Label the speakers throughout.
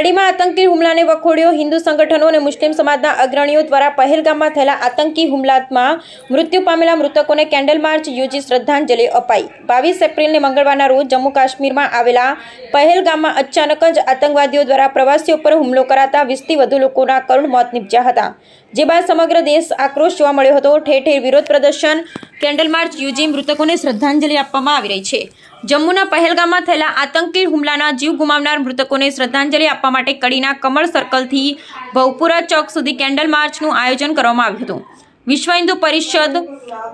Speaker 1: કડીમાં આતંકી હુમલાને વખોડ્યો. હિન્દુ સંગઠનો અને મુસ્લિમ સમાજના અગ્રણીઓ દ્વારા પહેલગામમાં થયેલા આતંકી હુમલામાં મૃત્યુ પામેલા મૃતકોને કેન્ડલ માર્ચ યોજી શ્રદ્ધાંજલિ અપાઈ. બાવીસ એપ્રિલને મંગળવારના રોજ જમ્મુ કાશ્મીરમાં આવેલા પહેલગામમાં અચાનક જ આતંકવાદીઓ દ્વારા પ્રવાસીઓ પર હુમલો કરાતા વીસથી વધુ લોકોના કરુણ મોત નીપજ્યા હતા. જે બાદ સમગ્ર દેશ આક્રોશ જોવા મળ્યો હતો. ઠેર ઠેર વિરોધ પ્રદર્શન, કેન્ડલ માર્ચ યોજી મૃતકોને શ્રદ્ધાંજલિ આપવામાં આવી રહી છે. જમ્મુના પહેલગામમાં થયેલા આતંકી હુમલાના જીવ ગુમાવનાર મૃતકોને શ્રદ્ધાંજલિ આપવા માટે કડીના કમળ સર્કલથી ભવપુરા ચોક સુધી કેન્ડલ માર્ચનું આયોજન કરવામાં આવ્યું હતું. વિશ્વ હિન્દુ પરિષદ,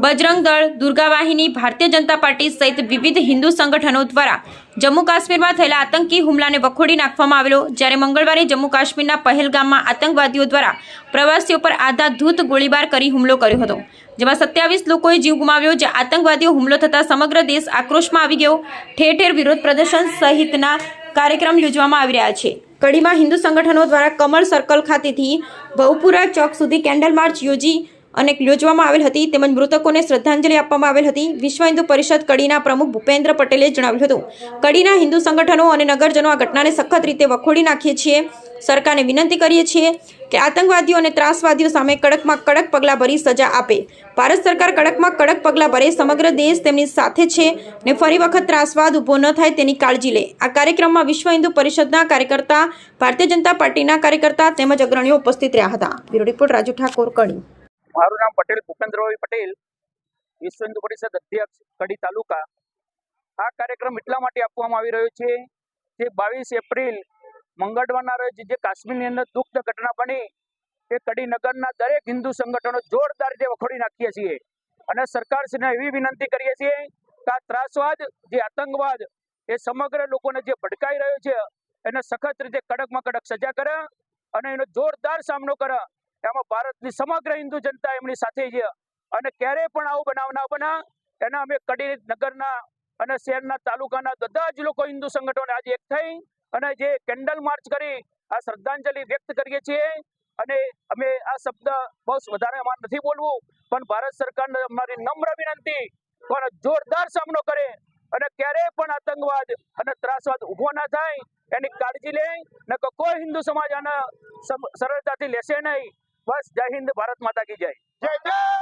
Speaker 1: બજરંગ દળ, દુર્ગા વાહિની, ભારતીય જનતા પાર્ટી સહિત વિવિધ હિન્દુ સંગઠનો દ્વારા જમ્મુ કાશ્મીરમાં થયેલા આતંકી હુમલાને વખોડી નાખવામાં આવેલો. જ્યારે મંગળવારે જમ્મુ કાશ્મીરના પહેલગામમાં આતંકવાદીઓ દ્વારા પ્રવાસીઓ પર આધાધૂત ગોળીબાર કરી હુમલો કર્યો હતો. જેમાં સત્યાવીસ લોકોએ જીવ ગુમાવ્યો જે આતંકવાદીઓ હુમલો થતાં સમગ્ર દેશ આક્રોશમાં આવી ગયો. ઠેર ઠેર વિરોધ પ્રદર્શન સહિતના કાર્યક્રમ યોજવામાં આવી રહ્યા છે. કડીમાં હિન્દુ સંગઠનો દ્વારા કમળ સર્કલ ખાતેથી ભવપુરા ચોક સુધી કેન્ડલ માર્ચ યોજી અને યોજવામાં આવેલ હતી. તેમજ મૃતકોને શ્રદ્ધાંજલિ આપવામાં આવેલ હતી. વિશ્વ હિન્દુ પરિષદ કડીના પ્રમુખ ભૂપેન્દ્ર પટેલે જણાવ્યું હતું. કડીના હિન્દુ સંગઠનો અને નગરજનો આ ઘટનાને સખત રીતે વખોડી નાખીએ છીએ. સરકારને વિનંતી કરીએ છીએ કે આતંકવાદીઓ અને ત્રાસવાદીઓ સામે કડકમાં કડક પગલાં ભરી સજા આપે. ભારત સરકાર કડકમાં કડક પગલાં ભરે. સમગ્ર દેશ તેમની સાથે છે ને ફરી વખત ત્રાસવાદ ઊભો ન થાય તેની કાળજી લે. આ કાર્યક્રમમાં વિશ્વ હિન્દુ પરિષદના કાર્યકર્તા, ભારતીય જનતા પાર્ટીના કાર્યકર્તા તેમજ અગ્રણીઓ ઉપસ્થિત રહ્યા હતા. Bureau report Raju Thakor, Kadi.
Speaker 2: મારું નામ પટેલ, ભૂપેન્દ્રભાઈ પટેલ વિશ્વ હિન્દુ પરિષદ અધ્યક્ષ, કડી તાલુકા. આ કાર્યક્રમ એટલા માટે આપવામાં આવી રહ્યો છે કે બાવીસ એપ્રિલ મંગળવારના રોજ જે કાશ્મીરની અંદર દુઃખદ ઘટના બની, એ કડી દરેક હિન્દુ સંગઠનો જોરદાર રીતે વખોડી નાખીએ છીએ. અને સરકારશ્રીને એવી વિનંતી કરીએ છીએ કે આ ત્રાસવાદ, જે આતંકવાદ, એ સમગ્ર લોકોને જે ભડકાઈ રહ્યો છે, એને સખત રીતે કડકમાં કડક સજા કરે અને એનો જોરદાર સામનો કરે. એમાં ભારતની સમગ્ર હિન્દુ જનતા એમની સાથે છે. અને ક્યારેય પણ આવું બનાવ ના બના, એના અમે કડી નગરના અને શહેરના તાલુકાના બધા જ લોકો હિન્દુ સંગઠનો આજે એક થઈ અને જે કેન્ડલ માર્ચ કરી, આ શ્રદ્ધાંજલિ વ્યક્ત કરીએ છીએ. અને અમે આ શબ્દ બહુ વધારે અમારે નથી બોલવું, પણ ભારત સરકારને અમારી નમ્ર વિનંતી, પણ જોરદાર સામનો કરે અને ક્યારેય પણ આતંકવાદ અને ત્રાસવાદ ઊભો ના થાય, એની કાળજી લે ને કોઈ હિન્દુ સમાજ આના સરળતાથી લેશે નહીં. બસ જય હિન્દ ભારત માતા કી જય. જય